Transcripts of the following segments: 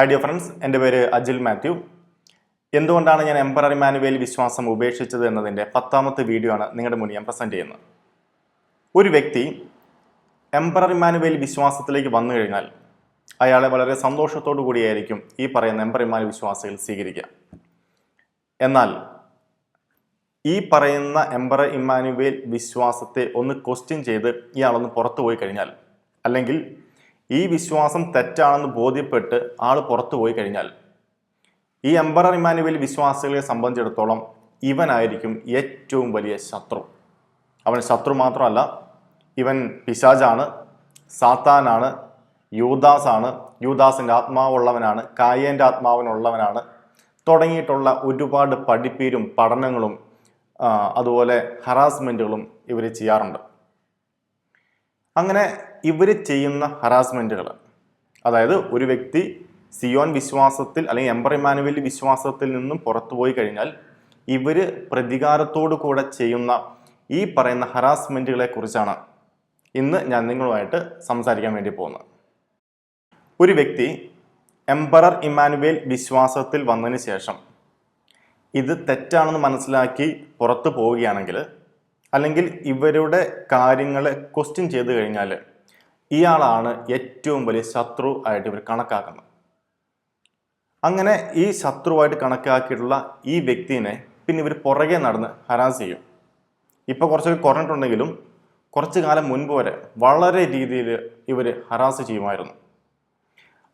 Hi dear friends എന്റെ പേര് അജിൽ മാത്യു. എന്തുകൊണ്ടാണ് ഞാൻ എംപറർ ഇമാനുവേൽ വിശ്വാസം ഉപേക്ഷിച്ചത് എന്നതിന്റെ പത്താമത്തെ വീഡിയോ ആണ് നിങ്ങളുടെ മുന്നിൽ ഞാൻ പ്രസന്റ് ചെയ്യുന്നത്. ഒരു വ്യക്തി എംപറർ ഇമാനുവേൽ വിശ്വാസത്തിലേക്ക് വന്നു കഴിഞ്ഞാൽ അയാളെ വളരെ സന്തോഷത്തോടു കൂടിയായിരിക്കും ഈ പറയുന്ന ഇമാനുവേൽ വിശ്വാസികൾ സ്വീകരിക്കുക. എന്നാൽ ഈ പറയുന്ന എംപറർ ഇമ്മാനുവേൽ വിശ്വാസത്തെ ഒന്ന് ക്വസ്റ്റ്യൻ ചെയ്ത് ഇയാളൊന്ന് പുറത്തു പോയി കഴിഞ്ഞാൽ അല്ലെങ്കിൽ ഈ വിശ്വാസം തെറ്റാണെന്ന് ബോധ്യപ്പെട്ട് ആൾ പുറത്തു പോയി കഴിഞ്ഞാൽ ഈ എംബറർ ഇമാനുവൽ വിശ്വാസികളെ സംബന്ധിച്ചിടത്തോളം ഇവനായിരിക്കും ഏറ്റവും വലിയ ശത്രു. അവൻ ശത്രു മാത്രമല്ല ഇവൻ പിശാജാണ് സാത്താനാണ് യൂദാസാണ് യൂദാസിന്റെ ആത്മാവുള്ളവനാണ് കായേന്റെ ആത്മാവിനുള്ളവനാണ്. തുടങ്ങിയിട്ടുള്ള ഒരുപാട് പഠിപ്പീരും പഠനങ്ങളും അതുപോലെ ഹറാസ്മെന്റുകളും ഇവർ ചെയ്യാറുണ്ട്. അങ്ങനെ ഇവർ ചെയ്യുന്ന ഹറാസ്മെന്റുകൾ അതായത് ഒരു വ്യക്തി സിയോൻ വിശ്വാസത്തിൽ അല്ലെങ്കിൽ എംബർ ഇമാനുവൽ വിശ്വാസത്തിൽ നിന്നും പുറത്തു പോയി കഴിഞ്ഞാൽ ഇവർ പ്രതികാരത്തോടു കൂടെ ചെയ്യുന്ന ഈ പറയുന്ന ഹറാസ്മെന്റുകളെ കുറിച്ചാണ് ഇന്ന് ഞാൻ നിങ്ങളുമായിട്ട് സംസാരിക്കാൻ വേണ്ടി പോകുന്നത്. ഒരു വ്യക്തി എംപറർ ഇമാനുവേൽ വിശ്വാസത്തിൽ വന്നതിന് ശേഷം ഇത് തെറ്റാണെന്ന് മനസ്സിലാക്കി പുറത്തു പോവുകയാണെങ്കിൽ അല്ലെങ്കിൽ ഇവരുടെ കാര്യങ്ങളെ ക്വസ്റ്റ്യൻ ചെയ്ത് കഴിഞ്ഞാൽ ഇയാളാണ് ഏറ്റവും വലിയ ശത്രു ആയിട്ട് ഇവർ കണക്കാക്കുന്നത്. അങ്ങനെ ഈ ശത്രുവായിട്ട് കണക്കാക്കിയിട്ടുള്ള ഈ വ്യക്തിനെ പിന്നെ ഇവർ പുറകെ നടന്ന് ഹരാസ് ചെയ്യും. ഇപ്പോൾ കുറച്ചൊക്കെ കുറഞ്ഞിട്ടുണ്ടെങ്കിലും കുറച്ച് കാലം മുൻപ് വരെ വളരെ രീതിയിൽ ഇവർ ഹറാസ് ചെയ്യുമായിരുന്നു.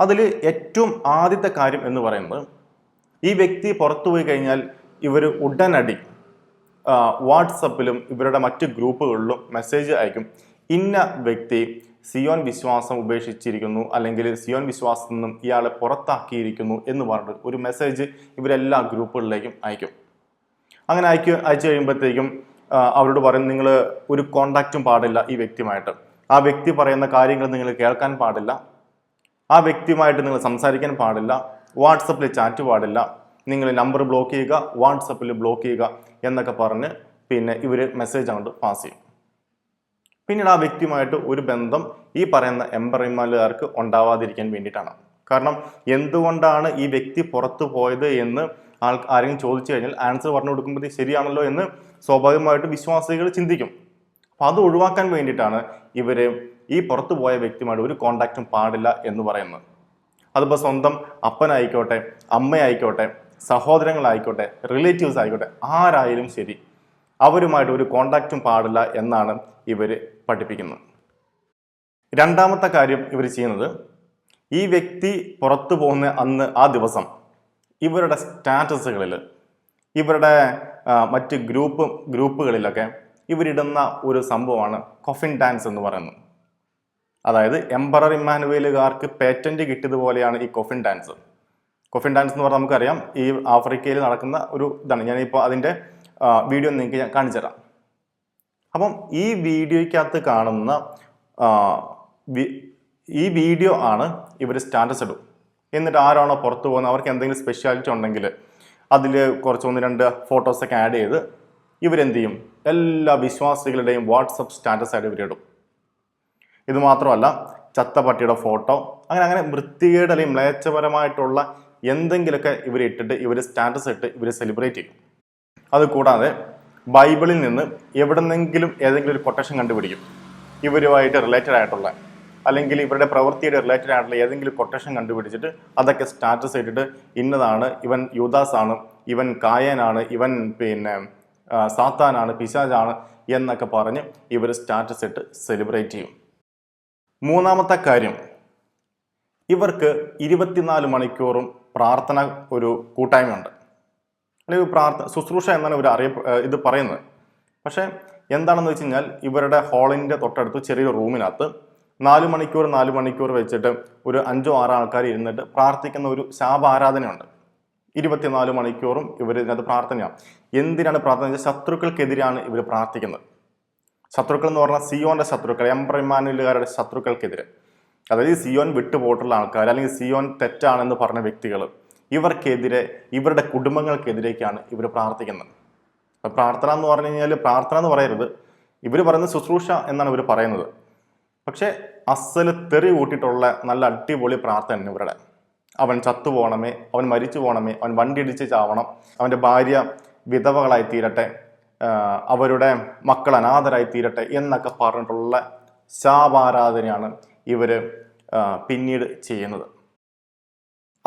അതിൽ ഏറ്റവും ആദ്യത്തെ കാര്യം എന്ന് പറയുന്നത് ഈ വ്യക്തി പുറത്തു പോയി കഴിഞ്ഞാൽ ഇവർ ഉടനടി വാട്സപ്പിലും ഇവരുടെ മറ്റ് ഗ്രൂപ്പുകളിലും മെസ്സേജ് അയക്കും. ഇന്ന വ്യക്തി സിയോൻ വിശ്വാസം ഉപേക്ഷിച്ചിരിക്കുന്നു അല്ലെങ്കിൽ സിയോൻ വിശ്വാസത്തിൽ നിന്നും ഇയാളെ പുറത്താക്കിയിരിക്കുന്നു എന്ന് പറഞ്ഞിട്ട് ഒരു മെസ്സേജ് ഇവരെല്ലാ ഗ്രൂപ്പുകളിലേക്കും അയക്കും. അങ്ങനെ അയക്ക് അയച്ചു കഴിയുമ്പോഴത്തേക്കും അവരോട് പറയും നിങ്ങൾ ഒരു കോണ്ടാക്റ്റും പാടില്ല ഈ വ്യക്തിയുമായിട്ട്. ആ വ്യക്തി പറയുന്ന കാര്യങ്ങൾ നിങ്ങൾ കേൾക്കാൻ പാടില്ല. ആ വ്യക്തിയുമായിട്ട് നിങ്ങൾ സംസാരിക്കാൻ പാടില്ല. വാട്സപ്പിൽ ചാറ്റ് പാടില്ല. നിങ്ങൾ നമ്പർ ബ്ലോക്ക് ചെയ്യുക വാട്സപ്പിൽ ബ്ലോക്ക് ചെയ്യുക. എന്നൊക്കെ പറഞ്ഞ് പിന്നെ ഇവർ മെസ്സേജ് അങ്ങോട്ട് പാസ് ചെയ്യും. പിന്നീട് ആ വ്യക്തിയുമായിട്ട് ഒരു ബന്ധം ഈ പറയുന്ന എംപറിമാലുകാർക്ക് ഉണ്ടാവാതിരിക്കാൻ വേണ്ടിയിട്ടാണ്. കാരണം എന്തുകൊണ്ടാണ് ഈ വ്യക്തി പുറത്തു പോയത് എന്ന് ആൾ ആരെങ്കിലും ചോദിച്ചു കഴിഞ്ഞാൽ ആൻസർ പറഞ്ഞു കൊടുക്കുമ്പോൾ ശരിയാണല്ലോ എന്ന് സ്വാഭാവികമായിട്ട് വിശ്വാസികൾ ചിന്തിക്കും. അപ്പോൾ അത് ഒഴിവാക്കാൻ വേണ്ടിയിട്ടാണ് ഇവർ ഈ പുറത്തു പോയ വ്യക്തിയുമായിട്ട് ഒരു കോണ്ടാക്റ്റും പാടില്ല എന്ന് പറയുന്നത്. അതിപ്പോൾ സ്വന്തം അപ്പനായിക്കോട്ടെ അമ്മയായിക്കോട്ടെ സഹോദരങ്ങളായിക്കോട്ടെ റിലേറ്റീവ്സ് ആയിക്കോട്ടെ ആരായാലും ശരി അവരുമായിട്ട് ഒരു കോണ്ടാക്റ്റും പാടില്ല എന്നാണ് ഇവർ പഠിപ്പിക്കുന്നത്. രണ്ടാമത്തെ കാര്യം ഇവർ ചെയ്യുന്നത് ഈ വ്യക്തി പുറത്തു പോകുന്ന അന്ന് ആ ദിവസം ഇവരുടെ സ്റ്റാറ്റസുകളിൽ ഇവരുടെ മറ്റ് ഗ്രൂപ്പ് ഗ്രൂപ്പുകളിലൊക്കെ ഇവരിടുന്ന ഒരു സംഭവമാണ് കൊഫിൻ ഡാൻസ് എന്ന് പറയുന്നത്. അതായത് എംപറർ ഇമ്മാനുവേലുകാർക്ക് പേറ്റന്റ് കിട്ടിയതുപോലെയാണ് ഈ കൊഫിൻ ഡാൻസ് കൊഫിൻ ഡാൻസ് എന്ന് പറഞ്ഞാൽ നമുക്കറിയാം. ഈ ആഫ്രിക്കയിൽ നടക്കുന്ന ഒരു ഇതാണ്. ഞാനിപ്പോൾ അതിന്റെ വീഡിയോ നിങ്ങൾക്ക് ഞാൻ കാണിച്ചു തരാം. അപ്പം ഈ വീഡിയോയ്ക്കകത്ത് കാണുന്ന ഈ വീഡിയോ ആണ് ഇവർ സ്റ്റാറ്റസ് ഇടും. എന്നിട്ട് ആരാണോ പുറത്തു പോകുന്നത് അവർക്ക് എന്തെങ്കിലും സ്പെഷ്യാലിറ്റി ഉണ്ടെങ്കിൽ അതിൽ കുറച്ച് ഒന്ന് രണ്ട് ഫോട്ടോസൊക്കെ ആഡ് ചെയ്ത് ഇവരെന്ത് ചെയ്യും? എല്ലാ വിശ്വാസികളുടെയും വാട്സപ്പ് സ്റ്റാറ്റസ് ആയിട്ട് ഇവരിടും ഇത് മാത്രമല്ല ചത്ത പട്ടിയുടെ ഫോട്ടോ അങ്ങനെ അങ്ങനെ വൃത്തികേട് അല്ലെങ്കിൽ എന്തെങ്കിലുമൊക്കെ ഇവർ ഇട്ടിട്ട് ഇവർ സ്റ്റാറ്റസ് ഇട്ട് ഇവർ സെലിബ്രേറ്റ് ചെയ്യും. അതുകൂടാതെ ബൈബിളിൽ നിന്ന് എവിടെന്നെങ്കിലും ഏതെങ്കിലും ഒരു കൊട്ടേഷൻ കണ്ടുപിടിക്കും. ഇവരുമായിട്ട് റിലേറ്റഡ് ആയിട്ടുള്ള അല്ലെങ്കിൽ ഇവരുടെ പ്രവൃത്തിയുടെ റിലേറ്റഡ് ആയിട്ടുള്ള ഏതെങ്കിലും കൊട്ടേഷൻ കണ്ടുപിടിച്ചിട്ട് അതൊക്കെ സ്റ്റാറ്റസ് ഇട്ടിട്ട് ഇന്നതാണ് ഇവൻ യൂദാസ് ആണ് ഇവൻ കായനാണ് ഇവൻ പിന്നെ സാത്താനാണ് പിശാജാണ് എന്നൊക്കെ പറഞ്ഞ് ഇവർ സ്റ്റാറ്റസ് ഇട്ട് സെലിബ്രേറ്റ് ചെയ്യും. മൂന്നാമത്തെ കാര്യം ഇവർക്ക് ഇരുപത്തിനാല് മണിക്കൂറും പ്രാർത്ഥന ഒരു കൂട്ടായ്മയുണ്ട്. അല്ലെങ്കിൽ പ്രാർത്ഥ ശുശ്രൂഷ എന്നാണ് ഇവർ അറിയ ഇത് പറയുന്നത്. പക്ഷേ എന്താണെന്ന് വെച്ച് കഴിഞ്ഞാൽ ഇവരുടെ ഹാളിന്റെ തൊട്ടടുത്ത് ചെറിയൊരു റൂമിനകത്ത് നാല് മണിക്കൂർ നാല് മണിക്കൂർ വെച്ചിട്ട് ഒരു അഞ്ചോ ആറോ ആൾക്കാർ ഇരുന്നിട്ട് പ്രാർത്ഥിക്കുന്ന ഒരു ശാപ ആരാധനയുണ്ട് ഇരുപത്തിനാല് മണിക്കൂറും ഇവർ ഇതിനകത്ത് പ്രാർത്ഥനയാണ്. എന്തിനാണ് പ്രാർത്ഥന? വെച്ചാൽ ശത്രുക്കൾക്കെതിരെയാണ് ഇവർ പ്രാർത്ഥിക്കുന്നത്. ശത്രുക്കൾ എന്ന് പറഞ്ഞാൽ സിയോന്റെ ശത്രുക്കൾ എംബ്രമാനുലുകാരുടെ ശത്രുക്കൾക്കെതിരെ. അതായത് സിയോൻ വിട്ടുപോയിട്ടുള്ള ആൾക്കാർ അല്ലെങ്കിൽ സിയോൻ തെറ്റാണെന്ന് പറഞ്ഞ വ്യക്തികൾ ഇവർക്കെതിരെ ഇവരുടെ കുടുംബങ്ങൾക്കെതിരേക്കാണ് ഇവർ പ്രാർത്ഥിക്കുന്നത്. പ്രാർത്ഥന എന്ന് പറഞ്ഞു കഴിഞ്ഞാൽ പ്രാർത്ഥന എന്ന് പറയരുത്. ഇവർ പറയുന്നത് ശുശ്രൂഷ എന്നാണ് ഇവർ പറയുന്നത്. പക്ഷേ അസൽ തെറി കൂട്ടിയിട്ടുള്ള നല്ല അടിപൊളി പ്രാർത്ഥന ഇവരുടെ. അവൻ ചത്തു പോകണമേ അവൻ മരിച്ചു പോകണമേ അവൻ വണ്ടി ഇടിച്ച് ചാവണം അവന്റെ ഭാര്യ വിധവകളായി തീരട്ടെ അവരുടെ മക്കൾ അനാഥരായി തീരട്ടെ എന്നൊക്കെ പറഞ്ഞിട്ടുള്ള ശാപാരാധനയാണ് ഇവർ പിന്നീട് ചെയ്യുന്നത്.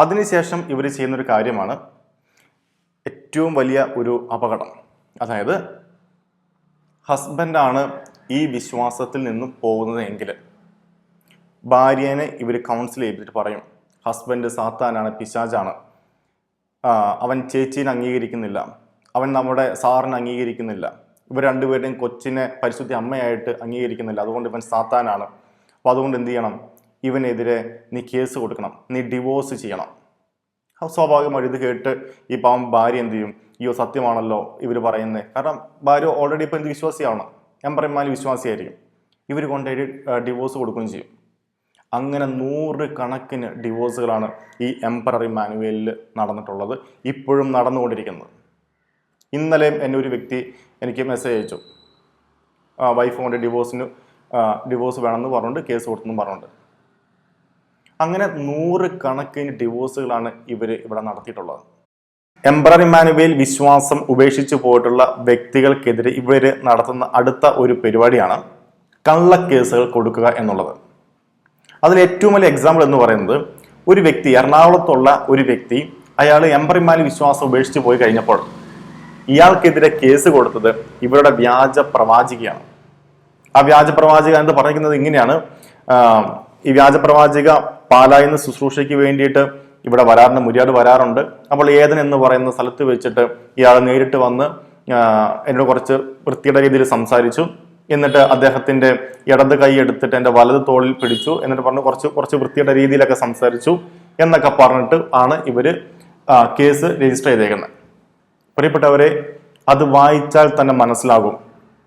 അതിനുശേഷം ഇവർ ചെയ്യുന്നൊരു കാര്യമാണ് ഏറ്റവും വലിയ ഒരു അപകടം. അതായത് ഹസ്ബൻഡാണ് ഈ വിശ്വാസത്തിൽ നിന്നും പോകുന്നതെങ്കിൽ ഭാര്യനെ ഇവർ കൗൺസിൽ ചെയ്തിട്ട് പറയും ഹസ്ബൻഡ് സാത്താനാണ് പിശാജാണ്. അവൻ ചേച്ചീനെ അംഗീകരിക്കുന്നില്ല. അവൻ നമ്മുടെ സാറിനെ അംഗീകരിക്കുന്നില്ല. ഇവർ രണ്ടുപേരുടെയും കൊച്ചിനെ പരിശുദ്ധി അമ്മയായിട്ട് അംഗീകരിക്കുന്നില്ല. അതുകൊണ്ട് ഇവൻ സാത്താനാണ്. അപ്പോൾ അതുകൊണ്ട് എന്ത് ചെയ്യണം? ഇവനെതിരെ നീ കേസ് കൊടുക്കണം. നീ ഡിവോഴ്സ് ചെയ്യണം. സ്വാഭാവികമായിട്ട് ഇത് കേട്ട് ഈ പാവം ഭാര്യ എന്ത് ചെയ്യും? അയ്യോ സത്യമാണല്ലോ ഇവർ പറയുന്നത് കാരണം ഭാര്യ ഓൾറെഡി ഇപ്പോൾ എന്ത് വിശ്വാസിയാണ്? എംബറന്മാർ വിശ്വാസിയായിരിക്കും. ഇവർ കൊണ്ടുപോയി ഡിവോഴ്സ് കൊടുക്കുകയും ചെയ്യും. അങ്ങനെ നൂറ് കണക്കിന് ഡിവോഴ്സുകളാണ് ഈ എംപററി മാനുവലിൽ നടന്നിട്ടുള്ളത്. ഇപ്പോഴും നടന്നുകൊണ്ടിരിക്കുന്നത്. ഇന്നലെയും എന്നെ ഒരു വ്യക്തി എനിക്ക് മെസ്സേജ് അയച്ചു. വൈഫ് കൊണ്ട് ഡിവോഴ്സിന് ഡിവോഴ്സ് വേണമെന്ന് പറഞ്ഞുകൊണ്ട് കേസ് കൊടുത്തെന്നും പറഞ്ഞുകൊണ്ട്. അങ്ങനെ നൂറ് കണക്കിന് ഡിവോഴ്സുകളാണ് ഇവർ ഇവിടെ നടത്തിയിട്ടുള്ളത്. എംബ്രർ ഇമാനുവേൽ വിശ്വാസം ഉപേക്ഷിച്ചു പോയിട്ടുള്ള വ്യക്തികൾക്കെതിരെ ഇവർ നടത്തുന്ന അടുത്ത ഒരു പരിപാടിയാണ് കള്ളക്കേസുകൾ കൊടുക്കുക എന്നുള്ളത്. അതിൽ ഏറ്റവും വലിയ എക്സാമ്പിൾ എന്ന് പറയുന്നത് ഒരു വ്യക്തി എറണാകുളത്തുള്ള ഒരു വ്യക്തി അയാൾ എംബറിമാലി വിശ്വാസം ഉപേക്ഷിച്ച് പോയി കഴിഞ്ഞപ്പോൾ ഇയാൾക്കെതിരെ കേസ് കൊടുത്തത് ഇവരുടെ വ്യാജ പ്രവാചികയാണ്. ആ വ്യാജ പ്രവാചക എന്ന് പറയുന്നത് ഇങ്ങനെയാണ്. ഈ വ്യാജ പ്രവാചക പാലായുന്ന ശുശ്രൂഷയ്ക്ക് വേണ്ടിയിട്ട് ഇവിടെ വരാറുണ്ട് മുരിയാട് വരാറുണ്ട്. അപ്പോൾ ഏതൻ എന്ന് പറയുന്ന സ്ഥലത്ത് വെച്ചിട്ട് ഇയാൾ നേരിട്ട് വന്ന് എന്നോട് കുറച്ച് വൃത്തിയുടെ രീതിയിൽ സംസാരിച്ചു. എന്നിട്ട് അദ്ദേഹത്തിന്റെ ഇടത് കൈ എടുത്തിട്ട് എന്റെ വലത് തോളിൽ പിടിച്ചു. എന്നിട്ട് പറഞ്ഞു കുറച്ച് കുറച്ച് വൃത്തിയുടെ രീതിയിലൊക്കെ സംസാരിച്ചു എന്നൊക്കെ പറഞ്ഞിട്ട് ആണ് ഇവർ കേസ് രജിസ്റ്റർ ചെയ്തേക്കുന്നത്. പ്രിയപ്പെട്ടവരെ അത് വായിച്ചാൽ തന്നെ മനസ്സിലാകും.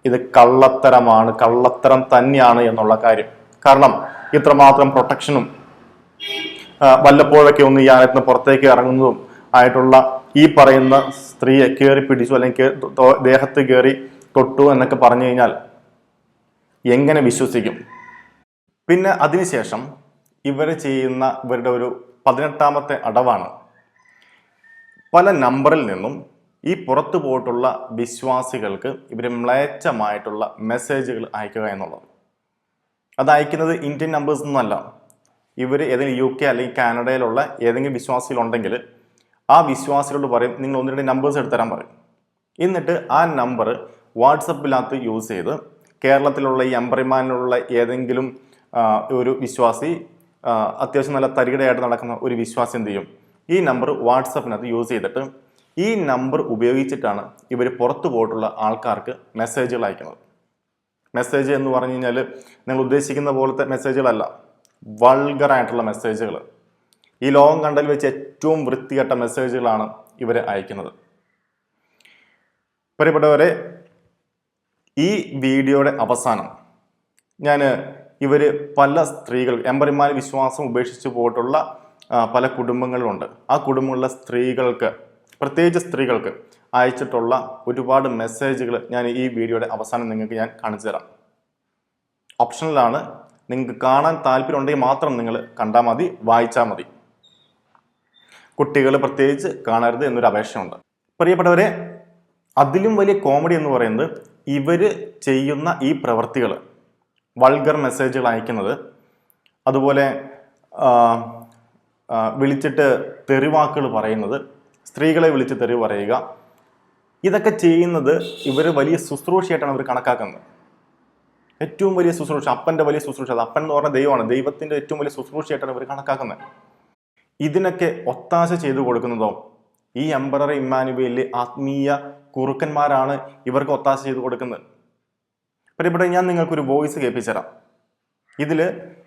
ഇത് കള്ളത്തരമാണ് കള്ളത്തരം തന്നെയാണ് എന്നുള്ള കാര്യം. കാരണം ഇത്രമാത്രം പ്രൊട്ടക്ഷനും വല്ലപ്പോഴൊക്കെ ഒന്ന് ഈ ആനത്തിന് പുറത്തേക്ക് ഇറങ്ങുന്നതും ആയിട്ടുള്ള ഈ പറയുന്ന സ്ത്രീയെ കയറി പിടിച്ചു അല്ലെങ്കിൽ ദേഹത്ത് കയറി തൊട്ടു എന്നൊക്കെ പറഞ്ഞു കഴിഞ്ഞാൽ എങ്ങനെ വിശ്വസിക്കും? പിന്നെ അതിനുശേഷം ഇവർ ചെയ്യുന്ന ഇവരുടെ ഒരു പതിനെട്ടാമത്തെ അടവാണ്. പല നമ്പറിൽ നിന്നും ഈ പുറത്തു പോയിട്ടുള്ള വിശ്വാസികൾക്ക് ഇവർ മ്ലേച്ഛമായിട്ടുള്ള മെസ്സേജുകൾ അയക്കുക എന്നുള്ളത്. അത് അയക്കുന്നത് ഇന്ത്യൻ നമ്പേഴ്സ് നിന്നല്ല ഇവർ ഏതെങ്കിലും യു കെ അല്ലെങ്കിൽ കാനഡയിലുള്ള ഏതെങ്കിലും വിശ്വാസികളുണ്ടെങ്കിൽ ആ വിശ്വാസികളോട് പറയും നിങ്ങൾ ഒന്ന് രണ്ട് നമ്പേഴ്സ് എടുത്തരാൻ പറയും. എന്നിട്ട് ആ നമ്പർ വാട്സപ്പിനകത്ത് യൂസ് ചെയ്ത് കേരളത്തിലുള്ള ഈ അമ്പറിമാനിലുള്ള ഏതെങ്കിലും ഒരു വിശ്വാസി അത്യാവശ്യം നല്ല തരികിടയായിട്ട് നടക്കുന്ന ഒരു വിശ്വാസി എന്ത് ചെയ്യും? ഈ നമ്പർ വാട്സപ്പിനകത്ത് യൂസ് ചെയ്തിട്ട് ഈ നമ്പർ ഉപയോഗിച്ചിട്ടാണ് ഇവർ പുറത്തു പോയിട്ടുള്ള ആൾക്കാർക്ക് മെസ്സേജുകൾ അയക്കുന്നത്. മെസ്സേജ് എന്ന് പറഞ്ഞു കഴിഞ്ഞാൽ നിങ്ങൾ ഉദ്ദേശിക്കുന്ന പോലത്തെ മെസ്സേജുകളല്ല വൾഗറായിട്ടുള്ള മെസ്സേജുകൾ ഈ ലോകം കണ്ടൽ വെച്ച് ഏറ്റവും വൃത്തികെട്ട മെസ്സേജുകളാണ് ഇവർ അയക്കുന്നത്. പ്രിയപ്പെട്ടവരെ ഈ വീഡിയോയുടെ അവസാനം ഞാൻ ഇവർ പല സ്ത്രീകൾ എമ്പറിമാർ വിശ്വാസം ഉപേക്ഷിച്ച് പോയിട്ടുള്ള പല കുടുംബങ്ങളുണ്ട്. ആ കുടുംബങ്ങളിലെ സ്ത്രീകൾക്ക് പ്രത്യേകിച്ച് സ്ത്രീകൾക്ക് അയച്ചിട്ടുള്ള ഒരുപാട് മെസ്സേജുകൾ ഞാൻ ഈ വീഡിയോയുടെ അവസാനം നിങ്ങൾക്ക് ഞാൻ കാണിച്ചു തരാം. ഓപ്ഷനിലാണ് നിങ്ങൾക്ക് കാണാൻ താല്പര്യം ഉണ്ടെങ്കിൽ മാത്രം നിങ്ങൾ കണ്ടാൽ മതി വായിച്ചാൽ മതി. കുട്ടികൾ പ്രത്യേകിച്ച് കാണരുത് എന്നൊരു അപേക്ഷയുണ്ട്. പ്രിയപ്പെട്ടവരെ അതിലും വലിയ കോമഡി എന്ന് പറയുന്നത് ഇവർ ചെയ്യുന്ന ഈ പ്രവൃത്തികൾ വൾഗർ മെസ്സേജുകൾ അയക്കുന്നത് അതുപോലെ വിളിച്ചിട്ട് തെറിവാക്കുകൾ പറയുന്നത് സ്ത്രീകളെ വിളിച്ച് തെറി പറയുക. ഇതൊക്കെ ചെയ്യുന്നത് ഇവർ വലിയ ശുശ്രൂഷയായിട്ടാണ് അവർ കണക്കാക്കുന്നത്. ഏറ്റവും വലിയ ശുശ്രൂഷ അപ്പന്റെ വലിയ ശുശ്രൂഷ അപ്പൻ എന്ന് പറഞ്ഞ ദൈവമാണ്. ദൈവത്തിന്റെ ഏറ്റവും വലിയ ശുശ്രൂഷയായിട്ടാണ് ഇവർ കണക്കാക്കുന്നത്. ഇതിനൊക്കെ ഒത്താശ ചെയ്തു കൊടുക്കുന്നതോ ഈ എംബറർ ഇമ്മാനുവേലിലെ ആത്മീയ കുറുക്കന്മാരാണ് ഇവർക്ക് ഒത്താശ ചെയ്തു കൊടുക്കുന്നത്. പ്രിയപ്പെട്ട ഞാൻ നിങ്ങൾക്കൊരു വോയിസ് കേൾപ്പിച്ചുതരാം. ഇതിൽ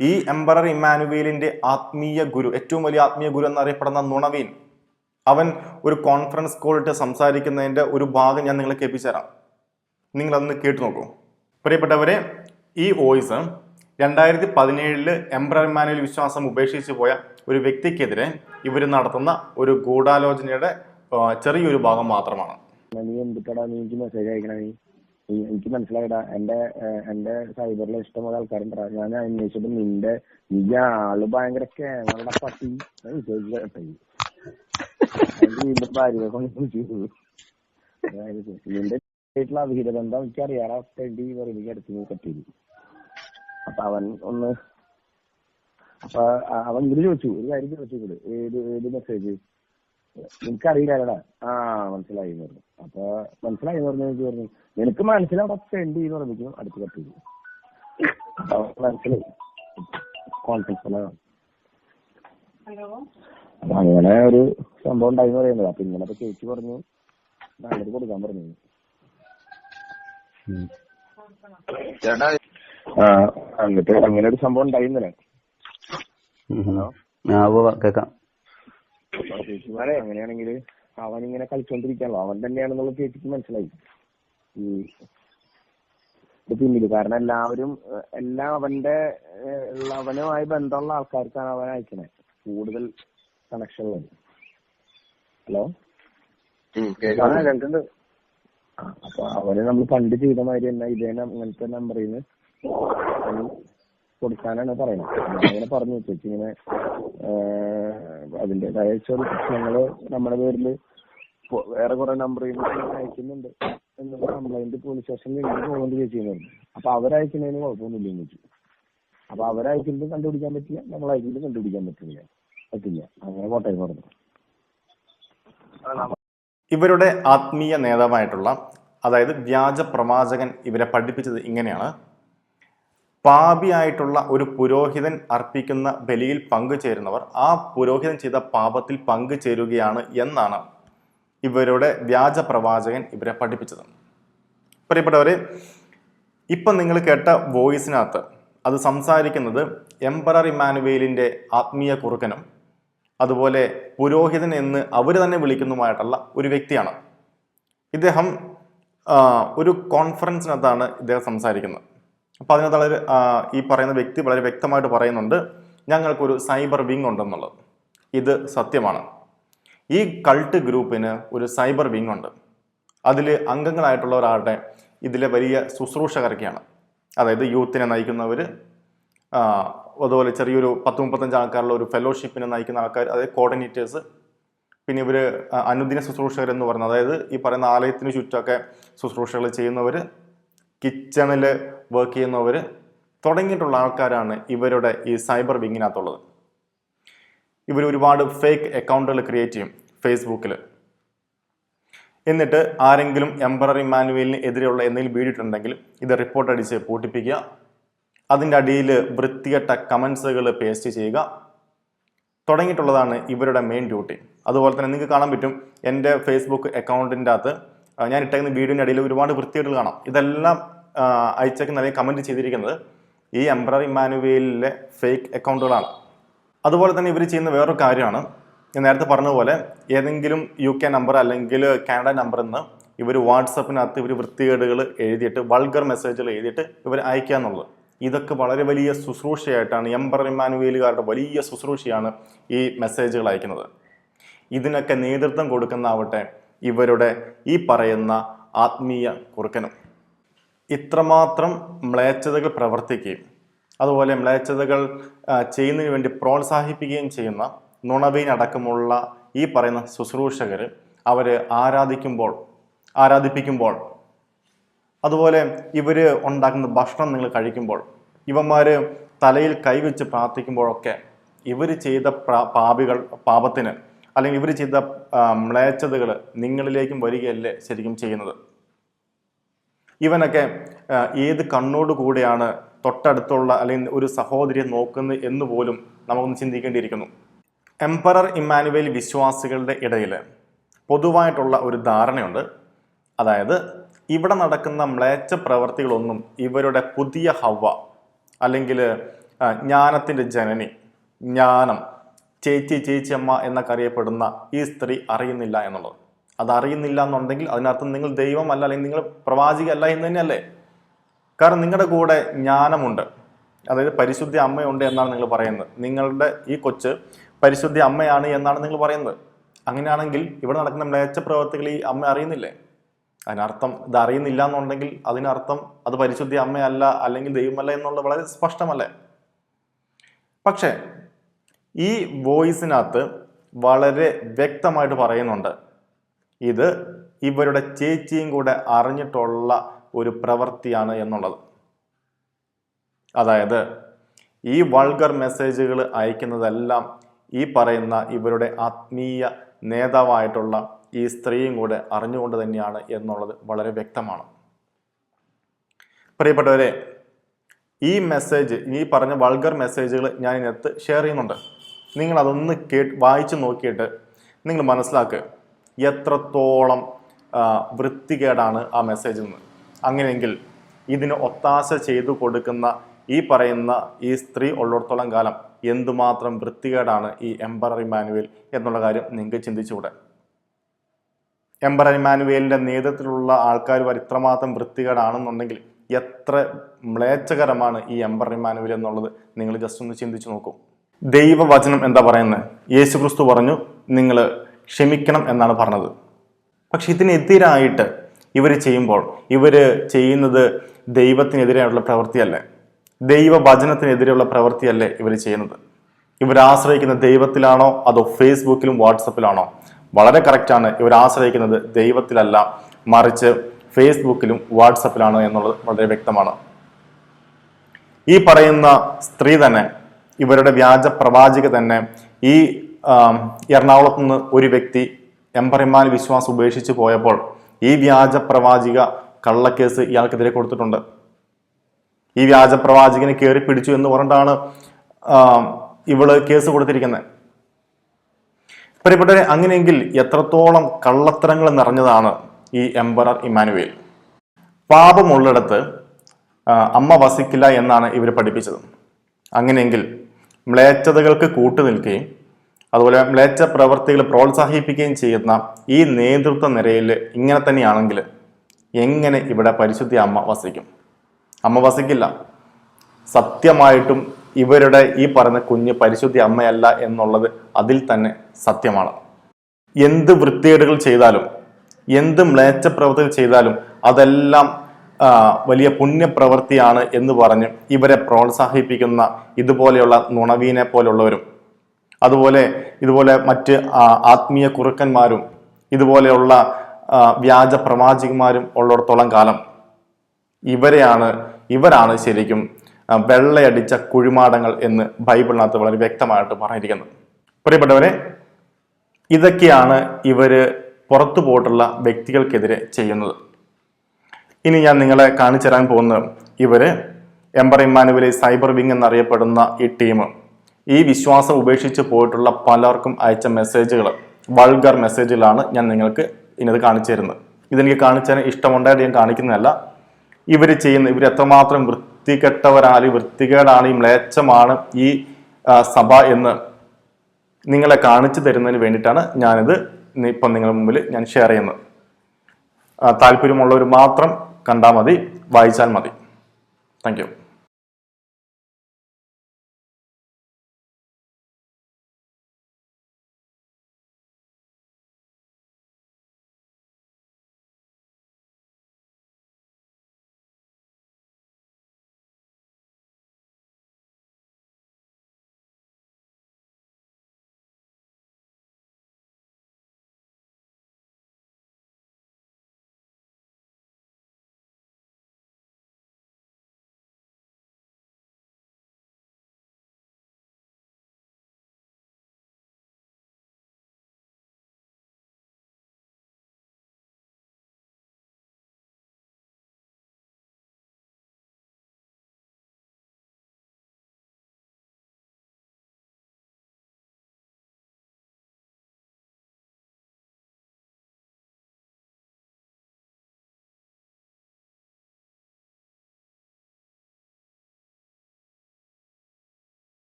ഈ എംബറർ ഇമ്മാനുവേലിന്റെ ആത്മീയ ഗുരു ഏറ്റവും വലിയ ആത്മീയ ഗുരു എന്നറിയപ്പെടുന്ന നുണവീൻ. അവൻ ഒരു കോൺഫറൻസ് കോളിട്ട് സംസാരിക്കുന്നതിന്റെ ഒരു ഭാഗം ഞാൻ നിങ്ങളെ കേൾപ്പിച്ചുതരാം. നിങ്ങൾ അതൊന്ന് കേട്ടു നോക്കൂ. പ്രിയപ്പെട്ടവരെ ഈ വോയിസ് രണ്ടായിരത്തി പതിനേഴിൽ എംബ്രർ ഇമ്മാനുവൽ വിശ്വാസം ഉപേക്ഷിച്ച് പോയ ഒരു വ്യക്തിക്കെതിരെ ഇവർ നടത്തുന്ന ഒരു ഗൂഢാലോചനയുടെ ചെറിയൊരു ഭാഗം മാത്രമാണ്. എനിക്ക് മെസ്സേജ് നീ. എനിക്ക് മനസ്സിലായിടാ. എന്റെ എന്റെ സൈബറിലെ ഇഷ്ടമുള്ള ആൾക്കാരുണ്ട് ഞാൻ അന്വേഷിച്ചപ്പോ നിന്റെ നീ ആൾ ഭയങ്കര കേങ്ങളുടെ പട്ടി. അത് വിശ്വസിച്ചില്ല കേട്ടോ ഈ. എനിക്ക് വീണ്ടും ഭാര്യ കൊണ്ട് ചെയ്തു നിന്റെ വീട്ടിലെ അവിഹിത ബന്ധം എനിക്ക് അറിയാം അവസ്ഥ എനിക്ക് അടുത്ത് കെട്ടിയത് അപ്പൊ അവൻ ഒന്ന് അപ്പൊ അവൻ ഇങ്ങനെ ചോദിച്ചു ഒരു കാര്യം ചോദിച്ചു ഇവിടെ ഏത് ഏത് മെസ്സേജ് എനിക്കറിയില്ലടാ ആ മനസ്സിലായി എന്ന് പറഞ്ഞു അപ്പൊ മനസ്സിലായി എന്ന് പറഞ്ഞു എനിക്ക് പറഞ്ഞു നിനക്ക് മനസ്സിലാവും സെൻഡ് എന്ന് പറഞ്ഞിരിക്കും അടുത്ത് കട്ട് ചെയ്തു മനസ്സിലായി കോൺഫിഡൻസ് അപ്പൊ അങ്ങനെ ഒരു സംഭവം ഉണ്ടായി എന്ന് പറയുന്നത്. അപ്പൊ ഇങ്ങനെ ചേച്ചി പറഞ്ഞു. നല്ലത് കൊടുക്കാൻ പറഞ്ഞു. ആ എന്നിട്ട് അങ്ങനെ ഒരു സംഭവം ഉണ്ടായി ഇന്നലെ. അപ്പൊ ചേച്ചിമാരെ അങ്ങനെയാണെങ്കിൽ അവൻ ഇങ്ങനെ കളിച്ചോണ്ടിരിക്കാണല്ലോ. അവൻ തന്നെയാണെന്നുള്ള ചേച്ചിക്ക് മനസ്സിലായി. ഈ പിന്നിൽ. കാരണം എല്ലാവരും എല്ലാം അവന്റെ അവനുമായി ബന്ധമുള്ള ആൾക്കാർക്കാണ് അവൻ അയക്കണേ. കൂടുതൽ കണക്ഷൻ ഉള്ളത് ഹലോ. ആ, കേൾക്കുന്നുണ്ട്. ആ, അപ്പൊ അവർ നമ്മൾ പണ്ട് ചെയ്ത മാതിരി തന്നെ ഇതേ ഇങ്ങനത്തെ നമ്പറിൽ നിന്ന് കൊടുക്കാനാണ് പറയുന്നത്. അങ്ങനെ പറഞ്ഞു ചേച്ചി ഇങ്ങനെ ഏഹ്, അതിന്റേതായ ചില പ്രശ്നങ്ങൾ നമ്മുടെ പേരിൽ പൊ- വേറെ കുറെ നമ്പറിൽ നിന്ന് അയക്കുന്നുണ്ട് എന്നുള്ള കംപ്ലൈന്റ് പോലീസ് സ്റ്റേഷനിൽ എനിക്ക് പോകുന്നുണ്ട് ചേച്ചി എന്ന് പറഞ്ഞു അപ്പൊ അവരയക്കുന്നതിന് കുഴപ്പമൊന്നുമില്ലെന്ന് വെച്ചു. അപ്പൊ അവരയക്കുന്നത് കണ്ടുപിടിക്കാൻ പറ്റില്ല. നമ്മളയക്കുന്നത് കണ്ടുപിടിക്കാൻ പറ്റില്ല. പറ്റില്ല അങ്ങനെ കോട്ടയം പറഞ്ഞു ഇവരുടെ ആത്മീയ നേതാവായിട്ടുള്ള അതായത് വ്യാജ പ്രവാചകൻ ഇവരെ പഠിപ്പിച്ചത് ഇങ്ങനെയാണ്. പാപിയായിട്ടുള്ള ഒരു പുരോഹിതൻ അർപ്പിക്കുന്ന ബലിയിൽ പങ്കുചേരുന്നവർ ആ പുരോഹിതൻ ചെയ്ത പാപത്തിൽ പങ്കുചേരുകയാണ് എന്നാണ് ഇവരുടെ വ്യാജ പ്രവാചകൻ ഇവരെ പഠിപ്പിച്ചത്. പ്രിയപ്പെട്ടവരെ ഇപ്പം നിങ്ങൾ കേട്ട വോയിസിനകത്ത് അത് സംസാരിക്കുന്നത് എംപറർ ഇമാനുവേലിന്റെ ആത്മീയ കുറുക്കനും അതുപോലെ പുരോഹിതൻ എന്ന് അവർ തന്നെ വിളിക്കുന്നതുമായിട്ടുള്ള ഒരു വ്യക്തിയാണ്. ഇദ്ദേഹം ഒരു കോൺഫറൻസിനകത്താണ് ഇദ്ദേഹം സംസാരിക്കുന്നത്. അപ്പോൾ അതിനകത്ത് ഈ പറയുന്ന വ്യക്തി വളരെ വ്യക്തമായിട്ട് പറയുന്നുണ്ട് ഞങ്ങൾക്കൊരു സൈബർ വിങ് ഉണ്ടെന്നുള്ളത്. ഇത് സത്യമാണ്. ഈ കൾട്ട് ഗ്രൂപ്പിന് ഒരു സൈബർ വിങ് ഉണ്ട്. അതിൽ അംഗങ്ങളായിട്ടുള്ള ഒരാളുടെ ഇതിലെ വലിയ ശുശ്രൂഷകരൊക്കെയാണ്. അതായത് യൂത്തിനെ നയിക്കുന്നവർ അതുപോലെ ചെറിയൊരു പത്ത് മുപ്പത്തഞ്ച് ആൾക്കാരുള്ള ഒരു ഫെലോഷിപ്പിനെ നയിക്കുന്ന ആൾക്കാർ അതായത് കോർഡിനേറ്റേഴ്സ് പിന്നെ ഇവർ അനുദിന ശുശ്രൂഷകർ എന്ന് പറയുന്നത് അതായത് ഈ പറയുന്ന ആലയത്തിന് ചുറ്റമൊക്കെ ശുശ്രൂഷകൾ ചെയ്യുന്നവർ കിച്ചണിൽ വർക്ക് ചെയ്യുന്നവർ തുടങ്ങിയിട്ടുള്ള ആൾക്കാരാണ് ഇവരുടെ ഈ സൈബർ വിങ്ങിനകത്തുള്ളത് ഇവർ ഒരുപാട് ഫേക്ക് അക്കൗണ്ടുകൾ ക്രിയേറ്റ് ചെയ്യും ഫേസ്ബുക്കിൽ എന്നിട്ട് ആരെങ്കിലും എംപറർ മാനുവലിന് എതിരെയുള്ള എന്തെങ്കിലും വീഡിയോ ഇട്ടിട്ടുണ്ടെങ്കിൽ ഇത് റിപ്പോർട്ട് അടിച്ച് പൂട്ടിപ്പിക്കുക. അതിന്റെ അടിയിൽ വൃത്തികെട്ട കമൻസുകൾ പേസ്റ്റ് ചെയ്യുക. തുടങ്ങിയിട്ടുള്ളതാണ് ഇവരുടെ മെയിൻ ഡ്യൂട്ടി അതുപോലെ തന്നെ നിങ്ങൾക്ക് കാണാൻ പറ്റും എന്റെ ഫേസ്ബുക്ക് അക്കൗണ്ടിന്റെ അകത്ത് ഞാൻ ഇട്ടേക്കുന്ന വീഡിയോന്റെ അടിയിൽ ഒരുപാട് വൃത്തികേടുകൾ കാണാം. ഇതെല്ലാം അയച്ചേക്കുന്ന അല്ലെങ്കിൽ കമന്റ് ചെയ്തിരിക്കുന്നത് ഈ എംബ്രർ ഇമാനുവേലിലെ ഫേക്ക് അക്കൗണ്ടുകളാണ് അതുപോലെ തന്നെ ഇവർ ചെയ്യുന്ന വേറൊരു കാര്യമാണ്. ഞാൻ നേരത്തെ പറഞ്ഞതുപോലെ ഏതെങ്കിലും യു കെ നമ്പർ അല്ലെങ്കിൽ കാനഡ നമ്പർ നിന്ന് ഇവർ വാട്സപ്പിനകത്ത് ഇവർ വൃത്തികേടുകൾ എഴുതിയിട്ട് വൾഗർ മെസ്സേജുകൾ എഴുതിയിട്ട് ഇവർ അയക്കുക എന്നുള്ളത്. ഇതൊക്കെ വളരെ വലിയ ശുശ്രൂഷയായിട്ടാണ് എംബർ ഇമ്മാനുവേലുകാരുടെ വലിയ ശുശ്രൂഷയാണ് ഈ മെസ്സേജുകൾ അയക്കുന്നത്. ഇതിനൊക്കെ നേതൃത്വം കൊടുക്കുന്നാവട്ടെ ഇവരുടെ ഈ പറയുന്ന ആത്മീയ കുറുക്കനും. ഇത്രമാത്രം മ്ലേച്ഛതകൾ പ്രവർത്തിക്കുകയും അതുപോലെ മ്ലേച്ഛതകൾ ചെയ്യുന്നതിന് വേണ്ടി പ്രോത്സാഹിപ്പിക്കുകയും ചെയ്യുന്ന നുണവീനടക്കമുള്ള ഈ പറയുന്ന ശുശ്രൂഷകർ അവർ ആരാധിക്കുമ്പോൾ ആരാധിപ്പിക്കുമ്പോൾ അതുപോലെ ഇവർ ഉണ്ടാക്കുന്ന ഭക്ഷണം നിങ്ങൾ കഴിക്കുമ്പോൾ ഇവന്മാർ തലയിൽ കൈവച്ച് പ്രാർത്ഥിക്കുമ്പോഴൊക്കെ ഇവർ ചെയ്ത പാപികൾ പാപത്തിന് അല്ലെങ്കിൽ ഇവർ ചെയ്ത മ്ലേച്ഛതകൾ നിങ്ങളിലേക്കും വരികയല്ലേ ശരിക്കും ചെയ്യുന്നത്. ഇവനൊക്കെ ഏത് കണ്ണോട് കൂടെയാണ് തൊട്ടടുത്തുള്ള അല്ലെങ്കിൽ ഒരു സഹോദരിയെ നോക്കുന്നത് എന്ന് പോലും നമുക്കൊന്ന് ചിന്തിക്കേണ്ടിയിരിക്കുന്നു. എംപറർ ഇമ്മാനുവേൽ വിശ്വാസികളുടെ ഇടയിൽ പൊതുവായിട്ടുള്ള ഒരു ധാരണയുണ്ട്. അതായത് ഇവിടെ നടക്കുന്ന മ്ലേച്ഛ പ്രവർത്തികളൊന്നും ഇവരുടെ പുതിയ ഹവ അല്ലെങ്കിൽ ജ്ഞാനത്തിന്റെ ജനനി ജ്ഞാനം ചേച്ചി ചേച്ചിയമ്മ എന്നൊക്കെ അറിയപ്പെടുന്ന ഈ സ്ത്രീ അറിയുന്നില്ല എന്നുള്ളത്. അതറിയുന്നില്ല എന്നുണ്ടെങ്കിൽ അതിനർത്ഥം നിങ്ങൾ ദൈവമല്ല അല്ലെങ്കിൽ നിങ്ങൾ പ്രവാചികല്ല എന്ന് തന്നെയല്ലേ? കാരണം നിങ്ങളുടെ കൂടെ ജ്ഞാനമുണ്ട്. അതായത് പരിശുദ്ധി അമ്മയുണ്ട് എന്നാണ് നിങ്ങൾ പറയുന്നത്. നിങ്ങളുടെ ഈ കൊച്ച് പരിശുദ്ധി അമ്മയാണ് എന്നാണ് നിങ്ങൾ പറയുന്നത്. അങ്ങനെയാണെങ്കിൽ ഇവിടെ നടക്കുന്ന മ്ലേച്ഛ പ്രവർത്തികൾ ഈ അമ്മ അറിയുന്നില്ലേ? അതിനർത്ഥം ഇത് അറിയുന്നില്ല എന്നുണ്ടെങ്കിൽ അതിനർത്ഥം അത് പരിശുദ്ധി അമ്മയല്ല അല്ലെങ്കിൽ ദൈവമല്ല എന്നുള്ളത് വളരെ സ്പഷ്ടമല്ലേ? പക്ഷേ ഈ വോയിസിനകത്ത് വളരെ വ്യക്തമായിട്ട് പറയുന്നുണ്ട്. ഇത് ഇവരുടെ ചേച്ചിയും കൂടെ അറിഞ്ഞിട്ടുള്ള ഒരു പ്രവൃത്തിയാണ് എന്നുള്ളത്. അതായത് ഈ വൾഗർ മെസ്സേജുകൾ അയക്കുന്നതെല്ലാം ഈ പറയുന്ന ഇവരുടെ ആത്മീയ നേതാവായിട്ടുള്ള ഈ സ്ത്രീയും കൂടെ അറിഞ്ഞുകൊണ്ട് തന്നെയാണ് എന്നുള്ളത് വളരെ വ്യക്തമാണ്. പ്രിയപ്പെട്ടവരെ ഈ മെസ്സേജ് ഈ പറഞ്ഞ വൾഗർ മെസ്സേജുകൾ ഞാൻ ഇതിനകത്ത് ഷെയർ ചെയ്യുന്നുണ്ട്. നിങ്ങൾ അതൊന്ന് കേ വായിച്ചു നോക്കിയിട്ട് നിങ്ങൾ മനസ്സിലാക്കുക എത്രത്തോളം വൃത്തികേടാണ് ആ മെസ്സേജ് എന്ന് അങ്ങനെയെങ്കിൽ ഇതിന് ഒത്താശ ചെയ്തു കൊടുക്കുന്ന ഈ പറയുന്ന ഈ സ്ത്രീ ഉള്ളിടത്തോളം കാലം എന്തുമാത്രം വൃത്തികേടാണ് ഈ എംബറർ മാനുവൽ എന്നുള്ള കാര്യം നിങ്ങൾക്ക് ചിന്തിച്ചുകൂടെ? എംബറർ ഇമാനുവേലിന്റെ നേതൃത്വത്തിലുള്ള ആൾക്കാർ വരെ ഇത്രമാത്രം വൃത്തികേടാണെന്നുണ്ടെങ്കിൽ എത്ര മ്ലേച്ഛകരമാണ് ഈ എംബർ ഇമാനുവേൽ എന്നുള്ളത് നിങ്ങൾ ജസ്റ്റ് ഒന്ന് ചിന്തിച്ചു നോക്കൂ. ദൈവവചനം എന്താ പറയുന്നത് യേശു ക്രിസ്തു പറഞ്ഞു നിങ്ങൾ ക്ഷമിക്കണം എന്നാണ് പറഞ്ഞത്. പക്ഷെ ഇതിനെതിരായിട്ട് ഇവർ ചെയ്യുമ്പോൾ ഇവർ ചെയ്യുന്നത് ദൈവത്തിനെതിരെയുള്ള പ്രവൃത്തിയല്ലേ? ദൈവവചനത്തിനെതിരെയുള്ള പ്രവൃത്തിയല്ലേ ഇവർ ചെയ്യുന്നത്? ഇവർ ആശ്രയിക്കുന്ന ദൈവത്തിലാണോ അതോ ഫേസ്ബുക്കിലും വാട്സപ്പിലാണോ വളരെ കറക്റ്റാണ് ഇവർ ആശ്രയിക്കുന്നത് ദൈവത്തിലല്ല മറിച്ച് ഫേസ്ബുക്കിലും വാട്സപ്പിലാണ് എന്നുള്ളത് വളരെ വ്യക്തമാണ്. ഈ പറയുന്ന സ്ത്രീ തന്നെ ഇവരുടെ വ്യാജ പ്രവാചക തന്നെ ഈ എറണാകുളത്ത് നിന്ന് ഒരു വ്യക്തി എംപറിമാൻ വിശ്വാസം ഉപേക്ഷിച്ച് പോയപ്പോൾ ഈ വ്യാജ പ്രവാചിക കള്ളക്കേസ് ഇയാൾക്കെതിരെ കൊടുത്തിട്ടുണ്ട്. ഈ വ്യാജ പ്രവാചകനെ കയറി പിടിച്ചു എന്ന് പറഞ്ഞിട്ടാണ് ഇവൾ കേസ് കൊടുത്തിരിക്കുന്നത്. പ്രിയപ്പെട്ടവരെ അങ്ങനെയെങ്കിൽ എത്രത്തോളം കള്ളത്തരങ്ങൾ നിറഞ്ഞതാണ് ഈ എംബറർ ഇമാനുവേൽ പാപമുള്ളിടത്ത് അമ്മ വസിക്കില്ല എന്നാണ് ഇവർ പഠിപ്പിച്ചത്. അങ്ങനെയെങ്കിൽ മ്ലേച്ഛതകൾക്ക് കൂട്ടുനിൽക്കുകയും അതുപോലെ മ്ലേച്ഛ പ്രവർത്തികൾ പ്രോത്സാഹിപ്പിക്കുകയും ചെയ്യുന്ന ഈ നേതൃത്വ നിരയിൽ ഇങ്ങനെ തന്നെയാണെങ്കിൽ എങ്ങനെ ഇവിടെ പരിശുദ്ധി അമ്മ വസിക്കും? അമ്മ വസിക്കില്ല. സത്യമായിട്ടും ഇവരുടെ ഈ പറഞ്ഞ കുഞ്ഞ് പരിശുദ്ധി അമ്മയല്ല എന്നുള്ളത് അതിൽ തന്നെ സത്യമാണ്. എന്ത് വൃത്തികേടുകൾ ചെയ്താലും എന്ത് മ്ലേച്ച പ്രവൃത്തികൾ ചെയ്താലും അതെല്ലാം വലിയ പുണ്യപ്രവൃത്തിയാണ് എന്ന് പറഞ്ഞ് ഇവരെ പ്രോത്സാഹിപ്പിക്കുന്ന ഇതുപോലെയുള്ള നുണവീനെ പോലുള്ളവരും അതുപോലെ ഇതുപോലെ മറ്റ് ആത്മീയ കുറുക്കന്മാരും ഇതുപോലെയുള്ള വ്യാജ പ്രവാചകന്മാരും ഉള്ളിടത്തോളം കാലം ഇവരെയാണ് ഇവരാണ് ശരിക്കും വെള്ളയടിച്ച കുഴിമാടങ്ങൾ എന്ന് ബൈബിളിനകത്ത് വളരെ വ്യക്തമായിട്ട് പറഞ്ഞിരിക്കുന്നത് പ്രിയപ്പെട്ടവരെ ഇതൊക്കെയാണ് ഇവർ പുറത്തു പോയിട്ടുള്ള വ്യക്തികൾക്കെതിരെ ചെയ്യുന്നത്. ഇനി ഞാൻ നിങ്ങളെ കാണിച്ചു തരാൻ പോകുന്നത് ഇവർ എംബർ ഇമ്മാനുവലി സൈബർ വിങ് എന്നറിയപ്പെടുന്ന ഈ ടീം. ഈ വിശ്വാസം ഉപേക്ഷിച്ച് പോയിട്ടുള്ള പലർക്കും അയച്ച മെസ്സേജുകൾ വൾഗർ മെസ്സേജുകളാണ് ഞാൻ നിങ്ങൾക്ക് ഇന്നത് കാണിച്ചു തരുന്നത്. ഇതെനിക്ക് കാണിച്ചു തരാൻ ഇഷ്ടമുണ്ടായിട്ട് ഞാൻ കാണിക്കുന്നതല്ല ഇവർ ചെയ്യുന്ന ഇവർ എത്രമാത്രം വൃത്തികെട്ടവരാണ് ഈ വൃത്തികേടാണ് ഈ മ്ലേച്ഛമാണ് ഈ സഭ എന്ന് നിങ്ങളെ കാണിച്ചു തരുന്നതിന് വേണ്ടിയിട്ടാണ് ഞാനിത് ഇപ്പം നിങ്ങളുടെ മുമ്പിൽ ഞാൻ ഷെയർ ചെയ്യുന്നത്. താല്പര്യമുള്ളവർ മാത്രം കണ്ടാൽ മതി വായിച്ചാൽ മതി. താങ്ക്